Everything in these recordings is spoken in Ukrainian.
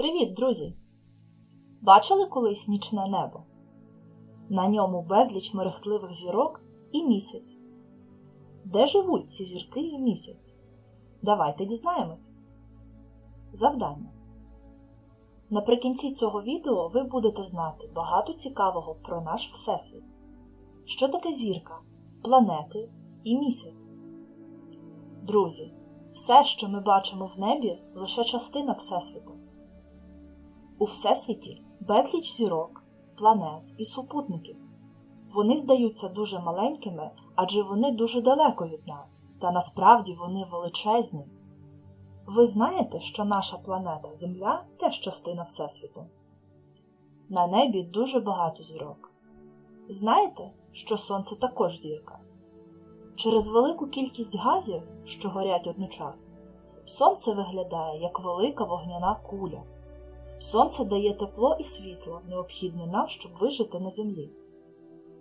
Привіт, друзі! Бачили колись нічне небо? На ньому безліч мерехтливих зірок і місяць. Де живуть ці зірки і місяць? Давайте дізнаємось. Завдання. Наприкінці цього відео ви будете знати багато цікавого про наш Всесвіт. Що таке зірка, планети і місяць? Друзі, все, що ми бачимо в небі, лише частина Всесвіту. У Всесвіті безліч зірок, планет і супутників. Вони здаються дуже маленькими, адже вони дуже далеко від нас, та насправді вони величезні. Ви знаєте, що наша планета Земля теж частина Всесвіту? На небі дуже багато зірок. Знаєте, що Сонце також зірка? Через велику кількість газів, що горять одночасно, Сонце виглядає як велика вогняна куля. Сонце дає тепло і світло, необхідне нам, щоб вижити на землі.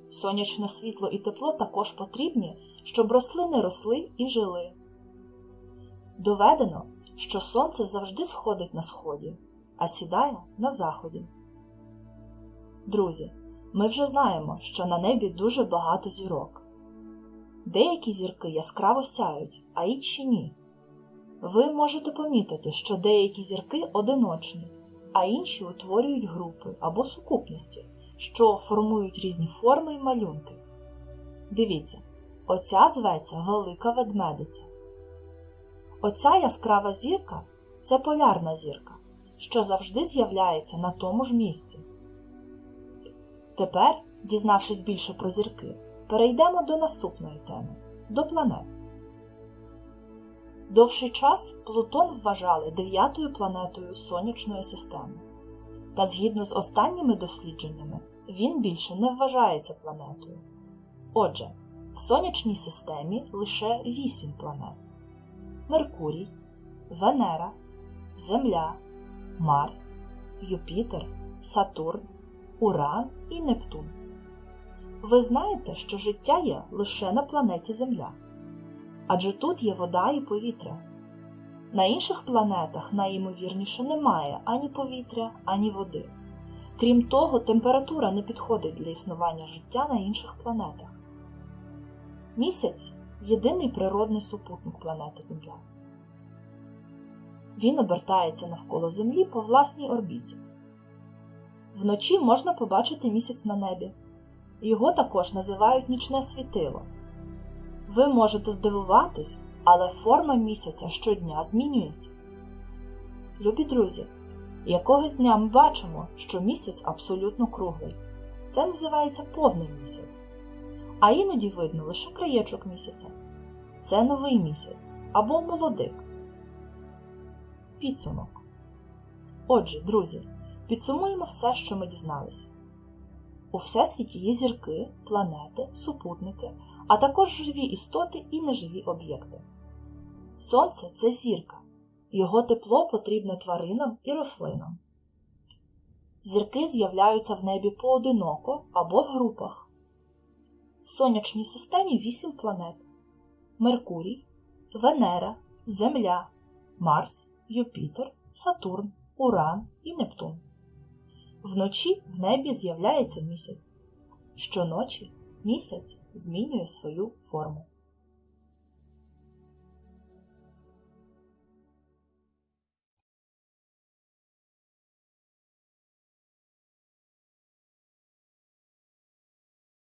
Сонячне світло і тепло також потрібні, щоб рослини росли і жили. Доведено, що сонце завжди сходить на сході, а сідає на заході. Друзі, ми вже знаємо, що на небі дуже багато зірок. Деякі зірки яскраво сяють, а інші ні. Ви можете помітити, що деякі зірки одиночні, а інші утворюють групи або сукупності, що формують різні форми і малюнки. Дивіться, оця зветься велика ведмедиця. Оця яскрава зірка це полярна зірка, що завжди з'являється на тому ж місці. Тепер, дізнавшись більше про зірки, перейдемо до наступної теми до планет. Довший час Плутон вважали дев'ятою планетою Сонячної системи. Та згідно з останніми дослідженнями, він більше не вважається планетою. Отже, в сонячній системі лише вісім планет: Меркурій, Венера, Земля, Марс, Юпітер, Сатурн, Уран і Нептун. Ви знаєте, що життя є лише на планеті Земля, адже тут є вода і повітря. На інших планетах найімовірніше немає ані повітря, ані води. Крім того, температура не підходить для існування життя на інших планетах. Місяць єдиний природний супутник планети Земля. Він обертається навколо Землі по власній орбіті. Вночі можна побачити місяць на небі. Його також називають нічне світило. Ви можете здивуватись, але форма місяця щодня змінюється. Любі друзі, якогось дня ми бачимо, що місяць абсолютно круглий. Це називається повний місяць. А іноді видно лише краєчок місяця. Це новий місяць або молодик. Підсумок. Отже, друзі, підсумуємо все, що ми дізналися. У Всесвіті є зірки, планети, супутники, а також живі істоти і неживі об'єкти. Сонце це зірка, його тепло потрібне тваринам і рослинам. Зірки з'являються в небі поодиноко або в групах. В сонячній системі вісім планет: Меркурій, Венера, Земля, Марс, Юпітер, Сатурн, Уран і Нептун. Вночі в небі з'являється місяць. Щоночі місяць змінює свою форму.